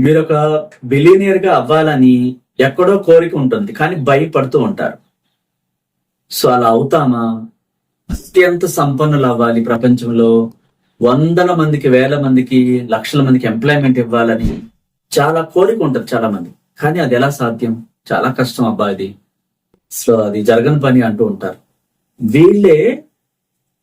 మీరు ఒక బిలీనియర్గా అవ్వాలని ఎక్కడో కోరిక ఉంటుంది కానీ భయపడుతూ ఉంటారు. సో అలా అవుతామా? అత్యంత సంపన్నులు అవ్వాలి ప్రపంచంలో. వందల మందికి వేల మందికి లక్షల మందికి ఎంప్లాయ్మెంట్ ఇవ్వాలని చాలా కోరిక ఉంటుంది చాలా మంది కానీ అది ఎలా సాధ్యం? చాలా కష్టం అబ్బా అది. సో అది జరగని పని అంటూ ఉంటారు. వీళ్ళే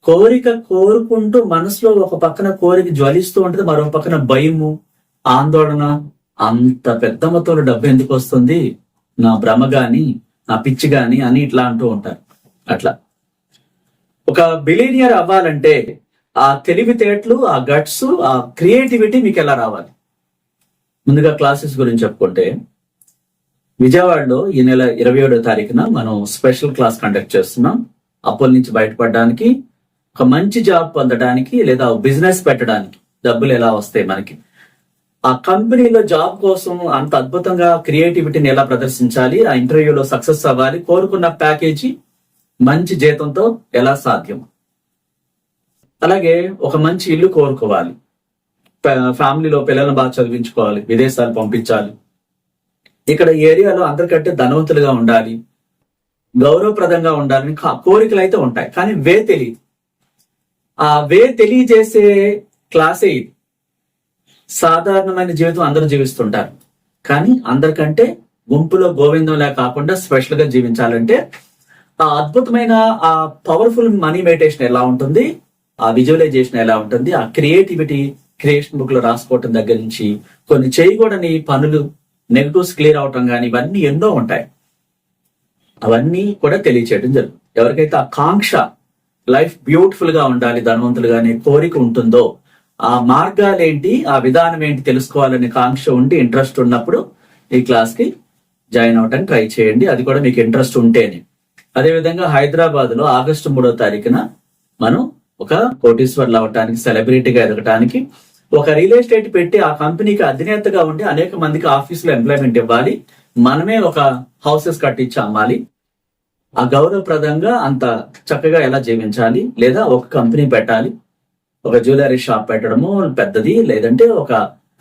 కోరిక కోరుకుంటూ మనసులో ఒక పక్కన కోరిక జ్వలిస్తూ ఉంటుంది మరో పక్కన భయము ఆందోళన అంత పెద్ద మొత్తంలో డబ్బు ఎందుకు వస్తుంది? నా భ్రమ గాని నా పిచ్చి గాని అని ఇట్లా అంటూ ఉంటారు. అట్లా. ఒక బిలీనియర్ అవ్వాలంటే ఆ తెలివితేటలు ఆ గట్స్ ఆ క్రియేటివిటీ మీకు ఎలా రావాలి? ముందుగా క్లాసెస్ గురించి చెప్పుకుంటే విజయవాడలో ఈ నెల ఇరవై ఏడో తారీఖున మనం స్పెషల్ క్లాస్ కండక్ట్ చేస్తున్నాం. అప్పుల నుంచి బయటపడడానికి ఒక మంచి జాబ్ పొందడానికి లేదా బిజినెస్ పెట్టడానికి డబ్బులు ఎలా వస్తాయి మనకి? ఆ కంపెనీలో జాబ్ కోసం అంత అద్భుతంగా క్రియేటివిటీని ఎలా ప్రదర్శించాలి ఆ ఇంటర్వ్యూలో సక్సెస్ అవ్వాలి కోరుకున్న ప్యాకేజీ మంచి జీతంతో ఎలా సాధ్యం? అలాగే ఒక మంచి ఇల్లు కోరుకోవాలి. ఫ్యామిలీలో పిల్లలను బాగా చదివించుకోవాలి విదేశాలు పంపించాలి. ఇక్కడ ఈ ఏరియాలో అందరికంటే ధనవంతులుగా ఉండాలి. గౌరవప్రదంగా ఉండాలని కోరికలు అయితే ఉంటాయి. కానీ వే తెలియదు. ఆ వే తెలియజేసే క్లాసే ఇది. సాధారణమైన జీవితం అందరూ జీవిస్తుంటారు. కానీ అందరికంటే గుంపులో గోవిందంలా కాకుండా స్పెషల్గా జీవించాలంటే ఆ అద్భుతమైన ఆ పవర్ఫుల్ మనీ మెడిటేషన్ ఎలా ఉంటుంది? ఆ విజువలైజేషన్ ఎలా ఉంటుంది? ఆ క్రియేటివిటీ క్రియేషన్ బుక్లో రాసుకోవటం దగ్గర నుంచి కొన్ని చేయకూడని పనులు నెగటివ్స్ క్లియర్ అవటం కానీ ఇవన్నీ ఎన్నో ఉంటాయి. అవన్నీ కూడా తెలియచేయడం జరుగుతుంది. ఎవరికైతే ఆ కాంక్ష లైఫ్ బ్యూటిఫుల్గా ఉండాలి ధనవంతులుగానే కోరిక ఉంటుందో ఆ మార్గాలు ఏంటి ఆ విధానం ఏంటి తెలుసుకోవాలనే కాంక్ష ఉండి ఇంట్రెస్ట్ ఉన్నప్పుడు ఈ క్లాస్కి జాయిన్ అవడానికి ట్రై చేయండి. అది కూడా మీకు ఇంట్రెస్ట్ ఉంటేనే. అదేవిధంగా హైదరాబాద్లో ఆగస్టు మూడో తారీఖున మనం ఒక కోటీశ్వర్లు అవటానికి సెలబ్రిటీగా ఎదగటానికి ఒక రియల్ ఎస్టేట్ పెట్టి ఆ కంపెనీకి అధినేతగా ఉండి అనేక మందికి ఆఫీసులో ఎంప్లాయ్మెంట్ ఇవ్వాలి. మనమే ఒక హౌసెస్ కట్టించి అమ్మాలి. ఆ గౌరవప్రదంగా అంత చక్కగా ఎలా జీవించాలి? లేదా ఒక కంపెనీ పెట్టాలి? ఒక జ్యువెలరీ షాప్ పెట్టడము పెద్దది లేదంటే ఒక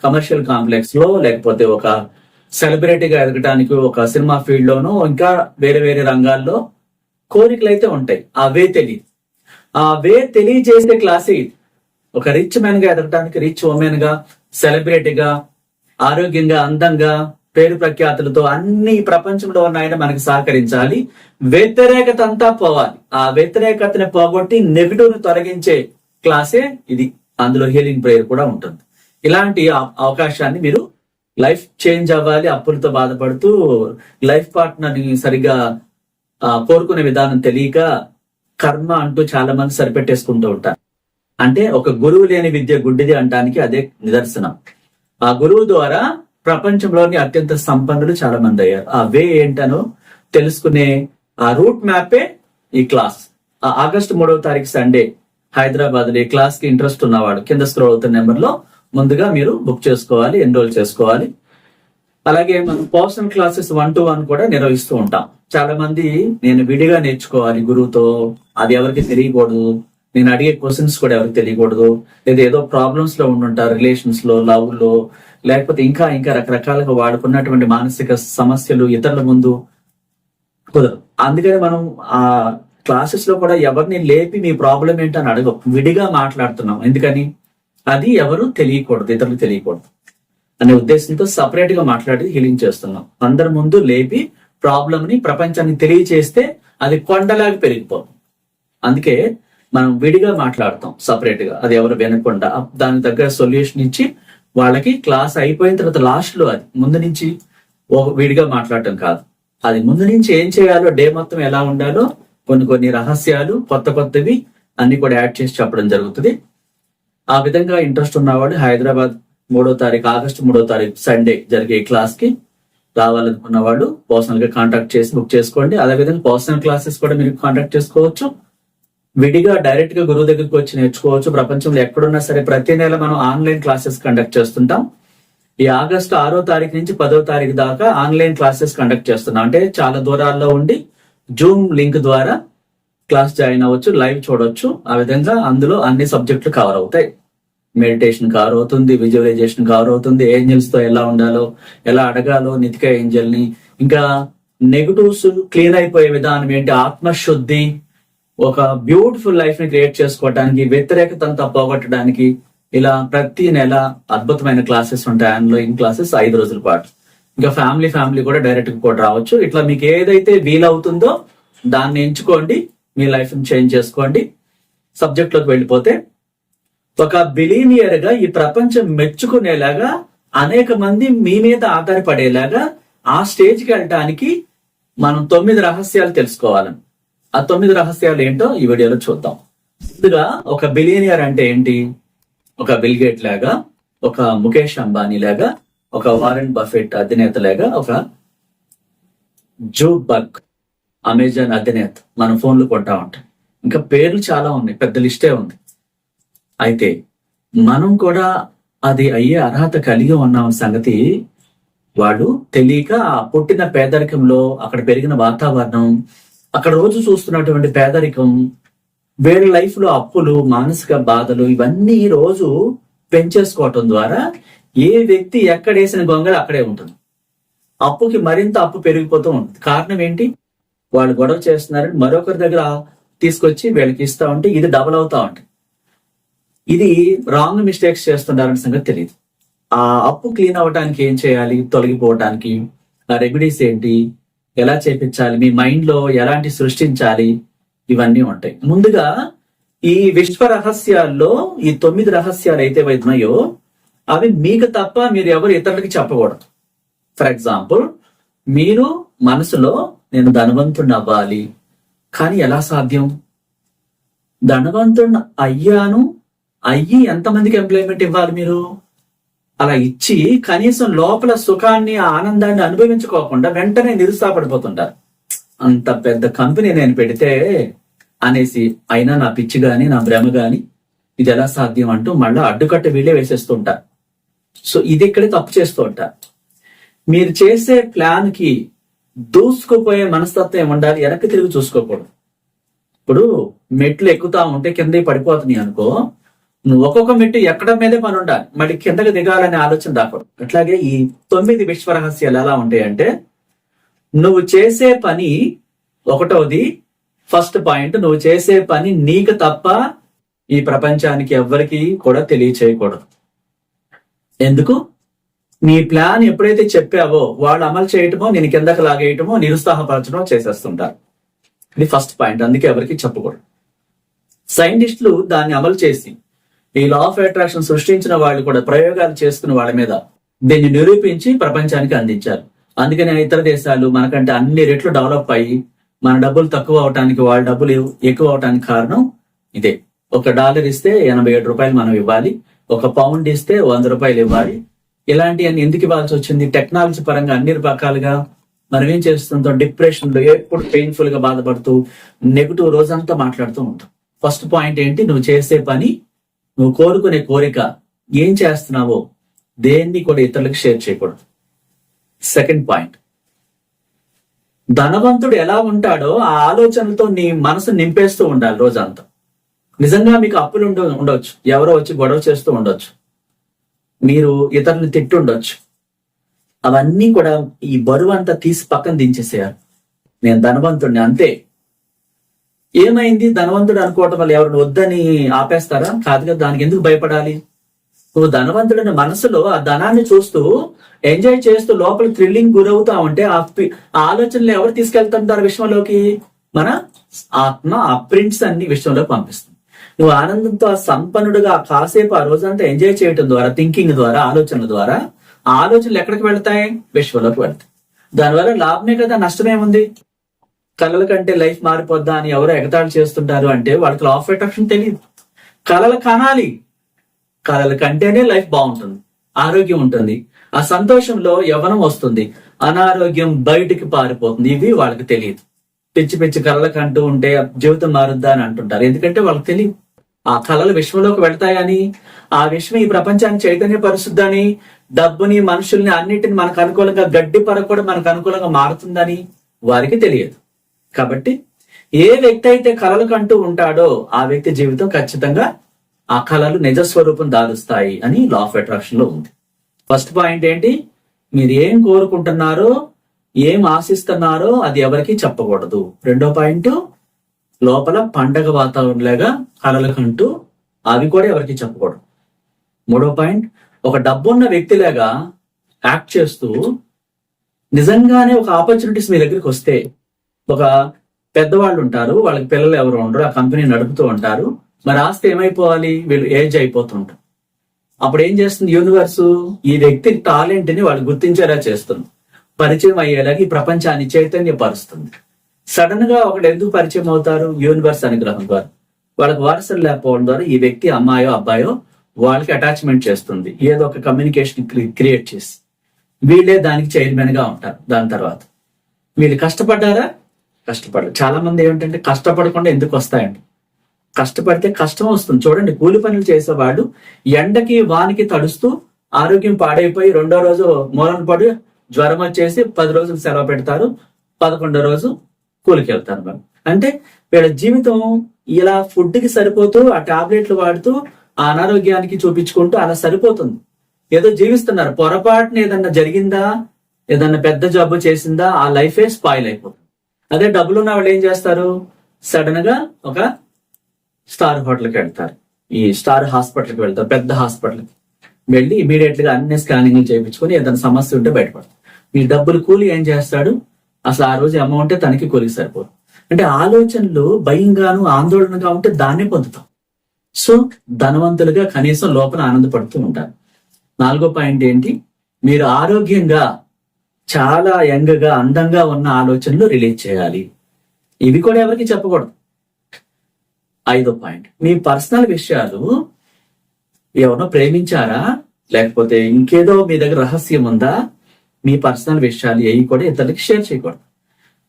కమర్షియల్ కాంప్లెక్స్లో లేకపోతే ఒక సెలబ్రిటీగా ఎదగటానికి ఒక సినిమా ఫీల్డ్ లోనో ఇంకా వేరే వేరే రంగాల్లో కోరికలు అయితే ఉంటాయి. ఆ వే తెలియదు. ఆ వే తెలియజేసే క్లాసే ఇది. ఒక రిచ్ మ్యాన్గా ఎదగటానికి రిచ్ ఉమెన్గా సెలబ్రిటీగా ఆరోగ్యంగా అందంగా పేరు ప్రఖ్యాతులతో అన్ని ప్రపంచంలో ఉన్నాయని మనకి సహకరించాలి. వ్యతిరేకత అంతా పోవాలి. ఆ వ్యతిరేకతని పోగొట్టి నెగిటివ్ని తొలగించే క్లాసే ఇది. అందులో హీలింగ్ ప్రేయర్ కూడా ఉంటుంది. ఇలాంటి అవకాశాన్ని మీరు లైఫ్ చేంజ్ అవ్వాలి అప్పులతో బాధపడుతూ లైఫ్ పార్ట్నర్ని సరిగా ఆ, కోరుకునే విధానం తెలియక కర్మ అంటూ చాలా మంది సరిపెట్టేసుకుంటూ ఉంటారు. అంటే ఒక గురువు లేని విద్య గుడ్డిది అంటానికి అదే నిదర్శనం. ఆ గురువు ద్వారా ప్రపంచంలోని అత్యంత సంపన్నులు చాలా మంది అయ్యారు. ఆ వే ఏంటనో తెలుసుకునే ఆ రూట్ మ్యాపే ఈ క్లాస్. ఆ ఆగస్టు మూడవ తారీఖు సండే హైదరాబాద్లో ఈ క్లాస్కి ఇంట్రెస్ట్ ఉన్నవాడు కింద స్క్రోల్ అవుతున్న నెంబర్లో ముందుగా మీరు బుక్ చేసుకోవాలి ఎన్రోల్ చేసుకోవాలి. అలాగే మనం personal classes one to one కూడా నిర్వహిస్తూ ఉంటాం. చాలా మంది నేను విడిగా నేర్చుకోవాలి గురువుతో అది ఎవరికి తెలియకూడదు. నేను అడిగే క్వశ్చన్స్ కూడా ఎవరికి తెలియకూడదు. లేదా ఏదో ప్రాబ్లమ్స్లో ఉండుంటారు రిలేషన్స్లో లవ్లో లేకపోతే ఇంకా ఇంకా రకరకాలుగా వాడుకున్నటువంటి మానసిక సమస్యలు ఇతరుల ముందు కుదరదు. అందుకని మనం ఆ క్లాసెస్లో కూడా ఎవరిని లేపి మీ ప్రాబ్లం ఏంటని అడగ విడిగా మాట్లాడుతున్నాం ఎందుకని? అది ఎవరు తెలియకూడదు ఇతరులు తెలియకూడదు. అనే ఉద్దేశంతో సపరేట్గా మాట్లాడి హీలింగ్ చేస్తున్నాం. అందరి ముందు లేపి ప్రాబ్లం ని ప్రపంచానికి తెలియచేస్తే అది కొండలాగా పెరిగిపోతుంది. అందుకే మనం విడిగా మాట్లాడతాం సపరేట్గా. అది ఎవరు వినకుండా. దాని దగ్గర సొల్యూషన్ ఇచ్చి వాళ్ళకి క్లాస్ అయిపోయిన తర్వాత లాస్ట్లో అది. ముందు నుంచి విడిగా మాట్లాడటం కాదు. అది ముందు నుంచి ఏం చేయాలో డే మొత్తం ఎలా ఉండాలో కొన్ని కొన్ని రహస్యాలు కొత్త కొత్తవి అన్ని కూడా యాడ్ చేసి చెప్పడం జరుగుతుంది. ఆ విధంగా ఇంట్రెస్ట్ ఉన్నవాడు హైదరాబాద్ మూడో తారీఖు ఆగస్టు మూడో తారీఖు సండే జరిగే క్లాస్కి రావాలనుకున్న వాళ్ళు పర్సనల్గా కాంటాక్ట్ చేసి బుక్ చేసుకోండి. అదేవిధంగా పర్సనల్ క్లాసెస్ కూడా మీరు కాంటాక్ట్ చేసుకోవచ్చు. విడిగా డైరెక్ట్గా గురువు దగ్గరికి వచ్చి నేర్చుకోవచ్చు. ప్రపంచంలో ఎక్కడున్నా సరే ప్రతి నెల మనం ఆన్లైన్ క్లాసెస్ కండక్ట్ చేస్తుంటాం. ఈ ఆగస్టు ఆరో తారీఖు నుంచి పదో తారీఖు దాకా ఆన్లైన్ క్లాసెస్ కండక్ట్ చేస్తున్నాం. అంటే చాలా దూరాల్లో ఉండి జూమ్ లింక్ ద్వారా క్లాస్ జాయిన్ అవ్వచ్చు లైవ్ చూడొచ్చు. ఆ విధంగా అందులో అన్ని సబ్జెక్టులు కవర్ అవుతాయి. మెడిటేషన్ కవర్ అవుతుంది విజువలైజేషన్ కవర్ అవుతుంది ఏంజల్స్తో ఎలా ఉండాలో ఎలా అడగాలో నితిక ఏంజల్ని. ఇంకా నెగటివ్స్ క్లీన్ అయిపోయే విధానం ఏంటి? ఆత్మశుద్ధి. ఒక బ్యూటిఫుల్ లైఫ్ని క్రియేట్ చేసుకోవడానికి వ్యతిరేకతను పోగొట్టడానికి ఇలా ప్రతి నెల అద్భుతమైన క్లాసెస్ ఉంటాయి. ఆన్లైన్ క్లాసెస్ ఐదు రోజుల పాటు. ఇంకా ఫ్యామిలీ ఫ్యామిలీ కూడా డైరెక్ట్ కూడా రావచ్చు. ఇట్లా మీకు ఏదైతే వీలవుతుందో దాన్ని ఎంచుకోండి. మీ లైఫ్ చేంజ్ చేసుకోండి. సబ్జెక్ట్లోకి వెళ్ళిపోతే ఒక బిలీనియర్గా ఈ ప్రపంచం మెచ్చుకునేలాగా అనేక మంది మీ మీద ఆధారపడేలాగా ఆ స్టేజ్కి వెళ్ళటానికి మనం తొమ్మిది రహస్యాలు తెలుసుకోవాలని ఆ తొమ్మిది రహస్యాలు ఏంటో ఈ వీడియోలో చూద్దాం. ముందుగా ఒక బిలియనియర్ అంటే ఏంటి? ఒక బిల్గేట్ లాగా ఒక ముఖేష్ అంబానీ లాగా ఒక వారెన్ బఫెట్ అధినేత లాగా ఒక జూ బర్గ్ అమెజాన్ అధినేత. మనం ఫోన్లు కొంటా ఉంటాం. ఇంకా పేర్లు చాలా ఉన్నాయి. పెద్ద లిస్టే ఉంది. అయితే మనం కూడా అది అయ్యే అర్హత కలిగి ఉన్నాం సంగతి వాళ్ళు తెలియక ఆ పుట్టిన పేదరికంలో అక్కడ పెరిగిన వాతావరణం అక్కడ రోజు చూస్తున్నటువంటి పేదరికం వేరే లైఫ్లో అప్పులు మానసిక బాధలు ఇవన్నీ రోజు పెంచేసుకోవటం ద్వారా ఏ వ్యక్తి ఎక్కడేసిన గొంగళి అక్కడే ఉంటుంది. అప్పుకి మరింత అప్పు పెరిగిపోతూ ఉంటుంది. కారణం ఏంటి? వాళ్ళు గొడవ చేస్తున్నారని మరొకరి దగ్గర తీసుకొచ్చి వీళ్ళకి ఇస్తా ఉంటే ఇది డబల్ అవుతా ఉంటుంది ఇది రాంగ్ మిస్టేక్స్ చేస్తున్నారని సంగతి తెలియదు ఆ అప్పు క్లీన్ అవ్వడానికి ఏం చేయాలి? తొలగిపోవడానికి ఆ రెమెడీస్ ఏంటి? ఎలా చేపించాలి? మీ మైండ్లో ఎలాంటి సృష్టించాలి? ఇవన్నీ ఉంటాయి. ముందుగా ఈ విశ్వ రహస్యాల్లో ఈ తొమ్మిది రహస్యాలు అయితే వైద్యమయ్యో అవి మీకు తప్ప మీరు ఎవరు ఇతరులకి చెప్పకూడదు. ఫర్ ఎగ్జాంపుల్ మీరు మనసులో నేను ధనవంతుడిని అవ్వాలి. కానీ ఎలా సాధ్యం? ధనవంతుడిని అయ్యాను అయ్యి ఎంతమందికి ఎంప్లాయ్మెంట్ ఇవ్వాలి మీరు? అలా ఇచ్చి కనీసం లోపల సుఖాన్ని ఆనందాన్ని అనుభవించుకోకుండా వెంటనే నిరుత్సాహపడిపోతుంటారు. అంత పెద్ద కంపెనీ నేను పెడితే అనేసి అయినా నా పిచ్చి గాని నా భ్రమ గాని ఇది ఎలా సాధ్యం? అంటూ మళ్ళీ అడ్డుకట్ట వీళ్ళే వేసేస్తుంటారు. సో ఇది ఇక్కడే తప్పు చేస్తూ ఉంటారు మీరు చేసే ప్లాన్కి దూసుకుపోయే మనస్తత్వం ఏమండాలి? వెనక్కి తిరిగి చూసుకోకూడదు. ఇప్పుడు మెట్లు ఎక్కుతా ఉంటే కింద పడిపోతున్నాయి అనుకో నువ్వు ఒక్కొక్క మెట్టు ఎక్కడ మీదే పని ఉండాలి. మళ్ళీ కిందకి దిగాలనే ఆలోచన దాకూడదు. అట్లాగే ఈ తొమ్మిది విశ్వ రహస్యాలు ఎలా ఉంటాయంటే నువ్వు చేసే పని ఒకటోది ఫస్ట్ పాయింట్ నువ్వు చేసే పని నీకు తప్ప ఈ ప్రపంచానికి ఎవ్వరికి కూడా తెలియచేయకూడదు. ఎందుకు? నీ ప్లాన్ ఎప్పుడైతే చెప్పావో వాళ్ళు అమలు చేయటమో నేను కిందకు లాగేయటమో నిరుత్సాహపరచడమో చేసేస్తుంటారు. ఇది ఫస్ట్ పాయింట్ అందుకే ఎవరికి చెప్పకూడదు. సైంటిస్టులు దాన్ని అమలు చేసి ఈ లా ఆఫ్ అట్రాక్షన్ సృష్టించిన వాళ్ళు కూడా ప్రయోగాలు చేసుకున్న వాళ్ళ మీద దీన్ని నిరూపించి ప్రపంచానికి అందించారు. అందుకనే ఇతర దేశాలు మనకంటే అన్ని రెట్లు డెవలప్ అయ్యి మన డబ్బులు తక్కువ అవటానికి వాళ్ళ డబ్బులు ఎక్కువ అవటానికి కారణం ఇదే. ఒక డాలర్ ఇస్తే ఎనభై ఏడు రూపాయలు మనం ఇవ్వాలి. ఒక పౌండ్ ఇస్తే వంద రూపాయలు ఇవ్వాలి. ఇలాంటివన్నీ ఎందుకు ఇవ్వాల్సి వచ్చింది? టెక్నాలజీ పరంగా అన్ని రకాలుగా మనం ఏం చేస్తుంటాం డిప్రెషన్లో ఎప్పుడు పెయిన్ఫుల్గా బాధపడుతూ నెగిటివ్ రోజంతా మాట్లాడుతూ ఉంటాం. ఫస్ట్ పాయింట్ ఏంటి? నువ్వు చేసే పని నువ్వు కోరుకునే కోరిక ఏం చేస్తున్నావో దేన్ని కూడా ఇతరులకు షేర్ చేయకూడదు. Second point. ధనవంతుడు ఎలా ఉంటాడో ఆ ఆలోచనలతో నీ మనసు నింపేస్తూ ఉండాలి రోజంతా. నిజంగా మీకు అప్పులు ఉండ ఉండొచ్చు ఎవరో వచ్చి గొడవ చేస్తూ ఉండొచ్చు. మీరు ఇతరులు తిట్టుండొచ్చు. అవన్నీ కూడా ఈ బరువు అంతా తీసి పక్కన దించేసేయాలి. నేను ధనవంతుడిని అంతే. ఏమైంది? ధనవంతుడు అనుకోవటం వల్ల ఎవరిని వద్దని ఆపేస్తారా? కాదు కదా దానికి ఎందుకు భయపడాలి? నువ్వు ధనవంతుడిని మనసులో ఆ ధనాన్ని చూస్తూ ఎంజాయ్ చేస్తూ లోపల థ్రిల్లింగ్ గురవుతా ఉంటే ఆ పి- ఆ ఆలోచనలు ఎవరు తీసుకెళ్తుంటారు విషయంలోకి మన ఆత్మ ఆ ప్రింట్స్ అన్ని విషయంలో పంపిస్తుంది. నువ్వు ఆనందంతో ఆ సంపన్నుడుగా కాసేపు ఆ రోజంతా ఎంజాయ్ చేయటం ద్వారా థింకింగ్ ద్వారా ఆలోచనల ద్వారా ఆలోచనలు ఎక్కడికి వెళ్తాయి? విశ్వంలోకి వెళ్తాయి. దానివల్ల లాభమే కదా నష్టమేముంది కళల కంటే లైఫ్ మారిపోద్దా అని ఎవరు ఎగతాళి చేస్తుంటారు అంటే వాళ్ళకి లా ఆఫ్ అట్రాక్షన్ తెలియదు. కళలు కనాలి. కళల కంటేనే లైఫ్ బాగుంటుంది. ఆరోగ్యం ఉంటుంది. ఆ సంతోషంలో యవనం వస్తుంది. అనారోగ్యం బయటికి పారిపోతుంది. ఇవి వాళ్ళకి తెలియదు. పిచ్చి పిచ్చి కళలు ఉంటే జీవితం మారుద్దా అని అంటుంటారు. ఎందుకంటే వాళ్ళకి తెలియదు. ఆ కళలు విశ్వంలోకి వెళ్తాయని ఆ విశ్వం ఈ ప్రపంచాన్ని చైతన్యపరుస్తుందని డబ్బుని మనుషుల్ని అన్నిటిని మనకు అనుకూలంగా గడ్డి పరకు కూడా మనకు అనుకూలంగా మారుతుందని వారికి తెలియదు. కాబట్టి ఏ వ్యక్తి అయితే కళలు కంటూ ఉంటాడో ఆ వ్యక్తి జీవితం ఖచ్చితంగా ఆ కళలు నిజ స్వరూపం దాలుస్తాయి అని లా ఆఫ్ అట్రాక్షన్లో ఉంది. ఫస్ట్ పాయింట్ ఏంటి? మీరు ఏం కోరుకుంటున్నారో ఏం ఆశిస్తున్నారో అది ఎవరికి చెప్పకూడదు. రెండో పాయింట్ లోపల పండగ వాతావరణంలాగా కలలకంటూ అవి కూడా ఎవరికి చెప్పకూడదు. మూడో పాయింట్ ఒక డబ్బున్న వ్యక్తిలాగా యాక్ట్ చేస్తూ నిజంగానే ఒక ఆపర్చునిటీస్ మీ దగ్గరికి వస్తే ఒక పెద్దవాళ్ళు ఉంటారు వాళ్ళకి పిల్లలు ఎవరు ఉండరు ఆ కంపెనీ నడుపుతూ ఉంటారు మరి ఆస్తి ఏమైపోవాలి? వీళ్ళు ఏజ్ అయిపోతుంటారు అప్పుడు ఏం చేస్తుంది యూనివర్స్? ఈ వ్యక్తి టాలెంట్ని వాళ్ళు గుర్తించేలా చేస్తుంది. పరిచయం అయ్యేలాగా ఈ ప్రపంచాన్ని చైతన్యపరుస్తుంది. సడన్గా ఒకడు ఎందుకు పరిచయం అవుతారు? యూనివర్స్ అనుగ్రహం ద్వారా. వాళ్ళకి వారసులు లేకపోవడం ద్వారా ఈ వ్యక్తి అమ్మాయో అబ్బాయో వాళ్ళకి అటాచ్మెంట్ చేస్తుంది. ఏదో ఒక కమ్యూనికేషన్ క్రియేట్ చేసి. వీళ్ళే దానికి చైర్మన్గా ఉంటారు దాని తర్వాత. వీళ్ళు కష్టపడ్డారా? కష్టపడరు చాలా మంది ఏమిటంటే కష్టపడకుండా ఎందుకు వస్తాయండి? కష్టపడితే కష్టం వస్తుంది. చూడండి కూలి పనులు చేసేవాడు ఎండకి వానికి తడుస్తూ ఆరోగ్యం పాడైపోయి రెండో రోజు మూలన పడి జ్వరం వచ్చేసి పది రోజులు సెలవు పెడతారు. పదకొండో రోజు కూలికి వెళ్తారు బాబు అంటే వీళ్ళ జీవితం ఇలా ఫుడ్కి సరిపోతూ ఆ టాబ్లెట్లు వాడుతూ ఆ అనారోగ్యానికి చూపించుకుంటూ అలా సరిపోతుంది. ఏదో జీవిస్తున్నారు. పొరపాటున ఏదన్నా జరిగిందా? ఏదన్నా పెద్ద జబ్బు చేసిందా? ఆ లైఫే స్పాయిల్ అయిపోతుంది. అదే డబ్బులు ఉన్న వాళ్ళు ఏం చేస్తారు? సడన్గా ఒక స్టార్ హోటల్కి వెళ్తారు. ఈ స్టార్ హాస్పిటల్కి వెళ్తారు. పెద్ద హాస్పిటల్కి. వెళ్ళి ఇమీడియట్గా అన్ని స్కానింగ్లు చేయించుకొని ఏదైనా సమస్య ఉంటే బయటపడతారు. ఈ డబ్బులు కూలి ఏం చేస్తాడు? అసలు ఆ రోజు అమౌంటే తనకి కూలికి సరిపోదు. అంటే ఆలోచనలు భయంగాను ఆందోళనగా ఉంటే దాన్నే పొందుతాం. సో ధనవంతులుగా కనీసం లోపల ఆనందపడుతూ ఉంటారు. నాలుగో పాయింట్ ఏంటి? మీరు ఆరోగ్యంగా చాలా యంగ్గా అందంగా ఉన్న ఆలోచనలు రిలీజ్ చేయాలి. ఇవి కూడా ఎవరికి చెప్పకూడదు. ఐదో పాయింట్. మీ పర్సనల్ విషయాలు ఎవరినో ప్రేమించారా? లేకపోతే ఇంకేదో మీ దగ్గర రహస్యం ఉందా? మీ పర్సనల్ విషయాలు ఏవి కూడా ఇతరులకి షేర్ చేయకూడదు.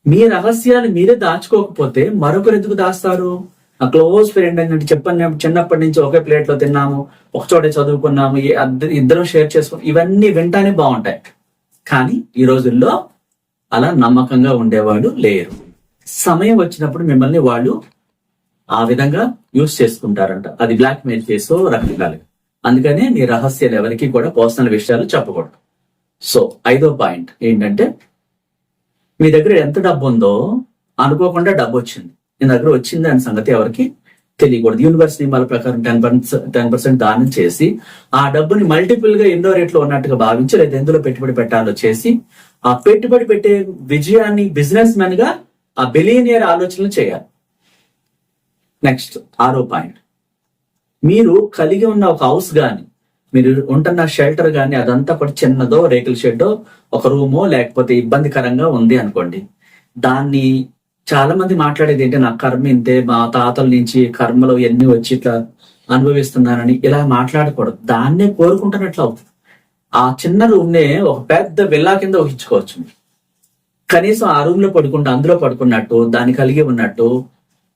మీ రహస్యాలు మీరే దాచుకోకపోతే మరొకరు ఎందుకు దాస్తారు? ఆ క్లోజ్ ఫ్రెండ్ అని చెప్పండి చిన్నప్పటి నుంచి ఒకే ప్లేట్లో తిన్నాము ఒక చోటే చదువుకున్నాము ఇద్దరం షేర్ చేసుకున్నాం. ఇవన్నీ వింటానే బాగుంటాయి. కానీ ఈ రోజుల్లో అలా నమ్మకంగా ఉండేవాడు లేరు. సమయం వచ్చినప్పుడు మిమ్మల్ని వాళ్ళు ఆ విధంగా యూస్ చేసుకుంటారంట. అది బ్లాక్ మెయిల్ చేసో రకరకాలుగా. అందుకనే మీ రహస్యాలు ఎవరికి కూడా పర్సనల్ విషయాలు చెప్పకూడదు. సో ఐదో పాయింట్ ఏంటంటే మీ దగ్గర ఎంత డబ్బు ఉందో అనుకోకుండా డబ్బు వచ్చింది మీ దగ్గర వచ్చింది అనే సంగతి ఎవరికి తెలియకూడదు. యూనివర్సిటీ నియమాల ప్రకారం టెన్ పర్సెంట్ టెన్ పర్సెంట్ దానం చేసి ఆ డబ్బుని మల్టిపుల్గా ఎన్నో రేట్లో ఉన్నట్టుగా భావించి లేదా ఎందులో పెట్టుబడి పెట్టాలో చేసి ఆ పెట్టుబడి పెట్టే విజయాన్ని బిజినెస్ మెన్గా ఆ బిలియనియర్ ఆలోచనలు చేయాలి. నెక్స్ట్ ఆరో పాయింట్. మీరు కలిగి ఉన్న ఒక హౌస్ గాని మీరు ఉంటున్న షెల్టర్ కానీ అదంతా కూడా చిన్నదో రేకుల షెడ్డో ఒక రూమో లేకపోతే ఇబ్బందికరంగా ఉంది అనుకోండి. దాన్ని చాలా మంది మాట్లాడేది ఏంటి నా కర్మ ఇంతే మా తాతల నుంచి కర్మలు ఎన్ని వచ్చి ఇట్లా అనుభవిస్తున్నానని ఇలా మాట్లాడకూడదు. దాన్నే కోరుకుంటున్నట్లు అవుతుంది. ఆ చిన్న రూమ్ నే ఒక పెద్ద విల్లా కింద ఊహించుకోవచ్చు కనీసం ఆ రూమ్లో పడుకుంటూ అందులో పడుకున్నట్టు దాన్ని కలిగి ఉన్నట్టు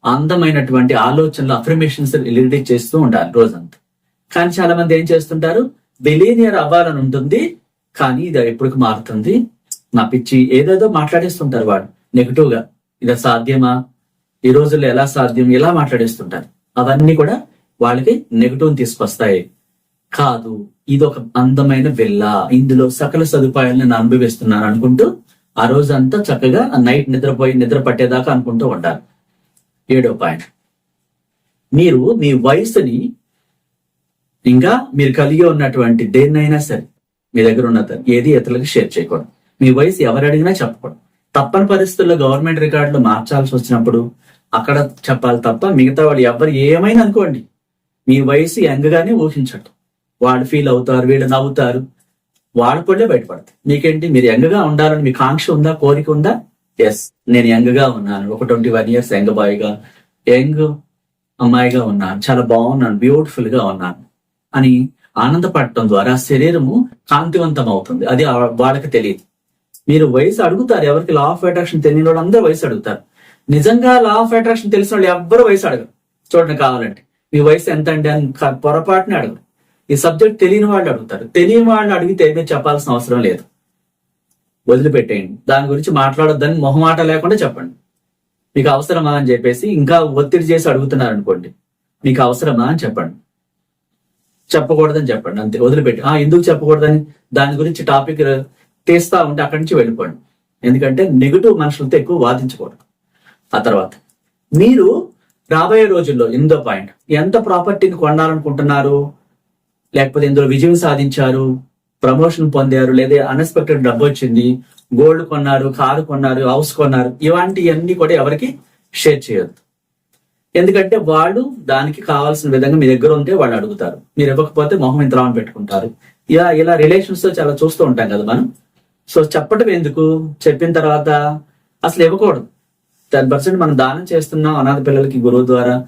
అందమైనటువంటి ఆలోచనలు అఫర్మేషన్స్ రిలీజ్ చేస్తూ ఉండాలి రోజంతా. కానీ చాలా మంది ఏం చేస్తుంటారు? బిలీనియర్ అవ్వాలని ఉంటుంది. కానీ ఇది ఎప్పటికి మారుతుంది. నా పిచ్చి ఏదేదో మాట్లాడేస్తుంటారు వాడు. నెగిటివ్గా ఇది సాధ్యమా? ఈ రోజుల్లో ఎలా సాధ్యం? ఎలా మాట్లాడేస్తుంటారు? అవన్నీ కూడా వాళ్ళకి నెగిటివ్ తీసుకొస్తాయి. కాదు ఇది ఒక అందమైన వెళ్ళ ఇందులో సకల సదుపాయాలను నేను అనుభవిస్తున్నాను అనుకుంటూ ఆ రోజంతా చక్కగా నైట్ నిద్రపోయి నిద్ర పట్టేదాకా అనుకుంటూ ఉంటారు ఏడో పాయింట్. మీరు మీ వయసుని ఇంకా మీరు కలిగి ఉన్నటువంటి దేన్నైనా సరే మీ దగ్గర ఉన్నది ఏది ఇతరులకు షేర్ చేయకూడదు. మీ వయసు ఎవరు అడిగినా చెప్పకూడదు. తప్పని పరిస్థితుల్లో గవర్నమెంట్ రికార్డులు మార్చాల్సి వచ్చినప్పుడు అక్కడ చెప్పాలి తప్ప మిగతా వాళ్ళు ఎవరు ఏమైనా అనుకోండి. మీ వయసు యంగ్ గానే వాళ్ళు ఫీల్ అవుతారు వీళ్ళు నవ్వుతారు వాళ్ళు పళ్ళే బయటపడతారు మీకేంటి? మీరు ఎంగగా ఉండాలని మీ కాంక్ష ఉందా? కోరిక ఉందా? ఎస్ నేను యంగ్గా ఉన్నాను. ఒక ట్వంటీ వన్ ఇయర్స్ యంగ్ బాయ్గా యంగ్ అమ్మాయిగా ఉన్నాను. చాలా బాగున్నాను బ్యూటిఫుల్గా ఉన్నాను. అని ఆనందపడటం ద్వారా శరీరము కాంతివంతం అవుతుంది అది వాళ్ళకి తెలియదు. మీరు వయసు అడుగుతారు ఎవరికి లా ఆఫ్ అట్రాక్షన్ తెలియని వాళ్ళు అందరూ వయసు అడుగుతారు. నిజంగా లా ఆఫ్ అట్రాక్షన్ తెలిసిన వాళ్ళు ఎవ్వరు వయసు అడగరు. చూడండి కావాలంటే. మీ వయసు ఎంత అంటే అని పొరపాటున అడగరు. ఈ సబ్జెక్ట్ తెలియని వాళ్ళు అడుగుతారు. తెలియని వాళ్ళు అడిగితే మీరు చెప్పాల్సిన అవసరం లేదు. వదిలిపెట్టేయండి. దాని గురించి మాట్లాడొద్దని మొహమాట లేకుండా చెప్పండి. మీకు అవసరమా అని చెప్పేసి ఇంకా ఒత్తిడి చేసి అడుగుతున్నారు అనుకోండి మీకు అవసరమా అని చెప్పండి. చెప్పకూడదని చెప్పండి అంతే. వదిలిపెట్టి. ఆ ఎందుకు చెప్పకూడదని? దాని గురించి టాపిక్ తీస్తా ఉంటే అక్కడి నుంచి వెళ్ళిపోండి. ఎందుకంటే నెగిటివ్ మనుషులతో ఎక్కువ వాదించకూడదు. ఆ తర్వాత మీరు రాబోయే రోజుల్లో ఇందో పాయింట్ ఎంత ప్రాపర్టీని కొనాలనుకుంటున్నారు? లేకపోతే ఇందులో విజయం సాధించారు? ప్రమోషన్ పొందారు? లేదా అన్ఎక్స్పెక్టెడ్ డబ్బు వచ్చింది? గోల్డ్ కొన్నారు కారు కొన్నారు హౌస్ కొన్నారు? ఇలాంటివన్నీ కూడా ఎవరికి షేర్ చేయొద్దు. ఎందుకంటే వాళ్ళు దానికి కావాల్సిన విధంగా మీ దగ్గర ఉంటే వాళ్ళు అడుగుతారు. మీరు ఇవ్వకపోతే మొహం ఇంత రావని పెట్టుకుంటారు. ఇలా ఇలా రిలేషన్స్తో చాలా చూస్తూ ఉంటాం కదా మనం. సో చెప్పటం ఎందుకు? చెప్పిన తర్వాత అసలు ఇవ్వకూడదు. టెన్ పర్సెంట్ మనం దానం చేస్తున్నాం అనాథ పిల్లలకి గురువు ద్వారా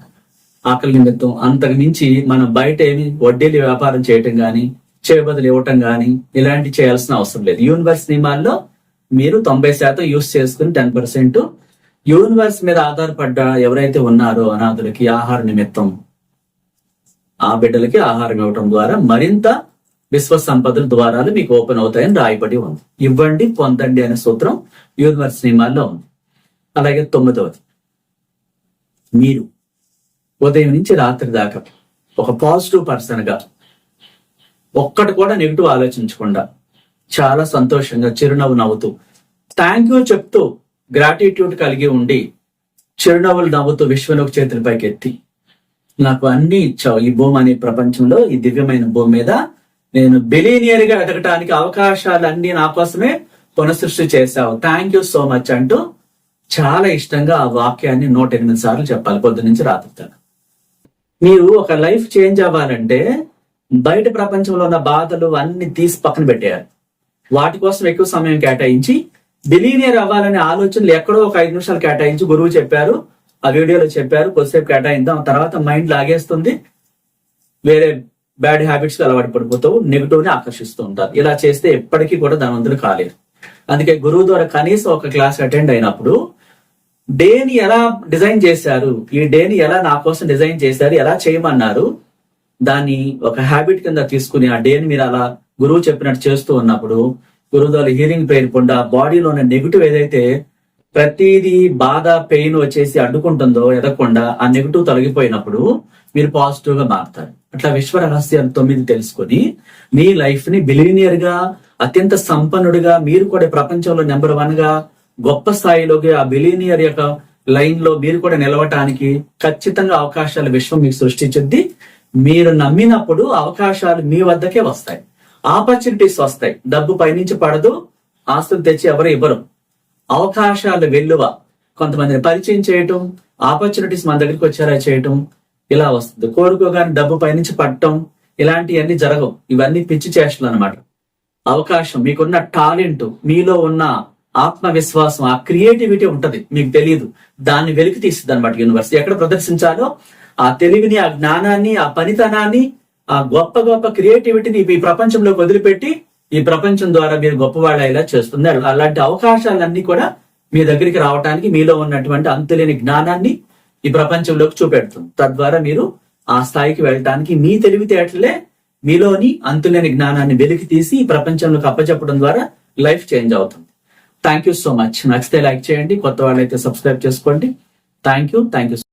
ఆకలి నిమిత్తం. అంతకు మించి మనం బయట ఏమి వడ్డీలు వ్యాపారం చేయటం కానీ చేయబదులు ఇవ్వటం కానీ ఇలాంటి చేయాల్సిన అవసరం లేదు. యూనివర్స్ నియమాల్లో మీరు తొంభై శాతం యూస్ చేసుకుని టెన్ పర్సెంట్ యూనివర్స్ మీద ఆధారపడ్డ ఎవరైతే ఉన్నారో అనాథులకి ఆహార నిమిత్తం ఆ బిడ్డలకి ఆహారం ఇవ్వటం ద్వారా మరింత విశ్వ సంపదల ద్వారాలు మీకు ఓపెన్ అవుతాయని రాయబడి ఉంది. ఇవ్వండి పొందండి అనే సూత్రం యూనివర్స్ నియమాల్లో ఉంది. అలాగే తొమ్మిదవది మీరు ఉదయం నుంచి రాత్రి దాకా ఒక పాజిటివ్ పర్సన్గా ఒక్కటి కూడా నెగిటివ్ ఆలోచించకుండా చాలా సంతోషంగా చిరునవ్వు నవ్వుతూ థ్యాంక్ యూ చెప్తూ గ్రాటిట్యూడ్ కలిగి ఉండి చిరునవ్వులు నవ్వుతూ విశ్వలోకి చేతుల పైకి ఎత్తి నాకు అన్ని ఇచ్చావు ఈ భూమి అనే ప్రపంచంలో ఈ దివ్యమైన భూమి మీద. నేను బిలీనియర్గా ఎదగటానికి అవకాశాలు నా కోసమే పునఃసృష్టి చేశావు. థ్యాంక్ యూ సో మచ్ అంటూ చాలా ఇష్టంగా ఆ వాక్యాన్ని నూట ఎనిమిది సార్లు చెప్పాలి. పొద్దు నుంచి రాత్రి మీరు ఒక లైఫ్ చేంజ్ అవ్వాలంటే బయట ప్రపంచంలో ఉన్న బాధలు అన్ని తీసి పక్కన పెట్టేయాలి. వాటి కోసం ఎక్కువ సమయం కేటాయించి బిలీనియర్ అవ్వాలనే ఆలోచనలు ఎక్కడో ఒక ఐదు నిమిషాలు కేటాయించి గురువు చెప్పారు. ఆ వీడియోలో చెప్పారు. కొద్దిసేపు కేటాయిద్దాం. ఆ తర్వాత మైండ్ లాగేస్తుంది. వేరే బ్యాడ్ హ్యాబిట్స్ అలవాటు పడిపోతావు నెగిటివ్ని ఆకర్షిస్తూ ఉంటారు. ఇలా చేస్తే ఎప్పటికీ కూడా ధనవంతులు కాలేరు. అందుకే గురువు ద్వారా కనీసం ఒక క్లాస్ అటెండ్ అయినప్పుడు డేని ఎలా డిజైన్ చేశారు? ఈ డేని ఎలా నా కోసం డిజైన్ చేశారు? ఎలా చేయమన్నారు? దాన్ని ఒక హ్యాబిట్ కింద తీసుకుని ఆ డేని మీరు అలా గురువు చెప్పినట్టు చేస్తూ ఉన్నప్పుడు గురుదాలు హీలింగ్ హీరింగ్ పెయిన్ పొందా బాడీలో ఉన్న నెగిటివ్ ఏదైతే ప్రతిదీ బాధ పెయిన్ వచ్చేసి అడ్డుకుంటుందో ఎదగకుండా ఆ నెగిటివ్ తొలగిపోయినప్పుడు మీరు పాజిటివ్గా మారుతారు. అట్లా విశ్వ రహస్యం తొమ్మిది తెలుసుకొని మీ లైఫ్ని బిలీనియర్గా అత్యంత సంపన్నుడిగా మీరు కూడా ప్రపంచంలో నెంబర్ వన్గా గొప్ప స్థాయిలోకి ఆ బిలీనియర్ యొక్క లైన్లో మీరు కూడా నిలవటానికి ఖచ్చితంగా అవకాశాలు విశ్వం మీకు సృష్టించింది మీరు నమ్మినప్పుడు అవకాశాలు మీ వద్దకే వస్తాయి. ఆపర్చునిటీస్ వస్తాయి. డబ్బు పైనుంచి పడదు ఆస్తులు తెచ్చి ఎవరు ఇవ్వరు. అవకాశాలు వెల్లువ. కొంతమందిని పరిచయం చేయటం ఆపర్చునిటీస్ మన దగ్గరికి వచ్చేలా చేయటం ఇలా వస్తుంది. కోరుకోగానే డబ్బు పైనుంచి పట్టడం ఇలాంటివన్నీ జరగవు. ఇవన్నీ పిచ్చి చేష్టలు అనమాట అవకాశం మీకున్న టాలెంట్ మీలో ఉన్న ఆత్మవిశ్వాసం ఆ క్రియేటివిటీ ఉంటది. మీకు తెలియదు దాన్ని వెలికి తీస్తుంది అనమాట యూనివర్స్. ఎక్కడ ప్రదర్శించాలో ఆ తెలివిని ఆ జ్ఞానాన్ని ఆ పనితనాన్ని ఆ గొప్ప గొప్ప క్రియేటివిటీని ఈ ప్రపంచంలోకి వదిలిపెట్టి ఈ ప్రపంచం ద్వారా మీరు గొప్పవాళ్ళ చేస్తుంది. అలాంటి అవకాశాలన్నీ కూడా మీ దగ్గరికి రావడానికి మీలో ఉన్నటువంటి అంతులేని జ్ఞానాన్ని ఈ ప్రపంచంలోకి చూపెడుతుంది. తద్వారా మీరు ఆ స్థాయికి వెళ్ళటానికి మీ తెలివితేటలే మీలోని అంతులేని జ్ఞానాన్ని వెలికి తీసి ఈ ప్రపంచంలోకి అప్పచెప్పడం ద్వారా లైఫ్ చేంజ్ అవుతుంది. Thank you so much. నచ్చితే లైక్ చేయండి. కొత్త వాళ్ళైతే సబ్స్క్రైబ్ చేసుకోండి. Thank you thank you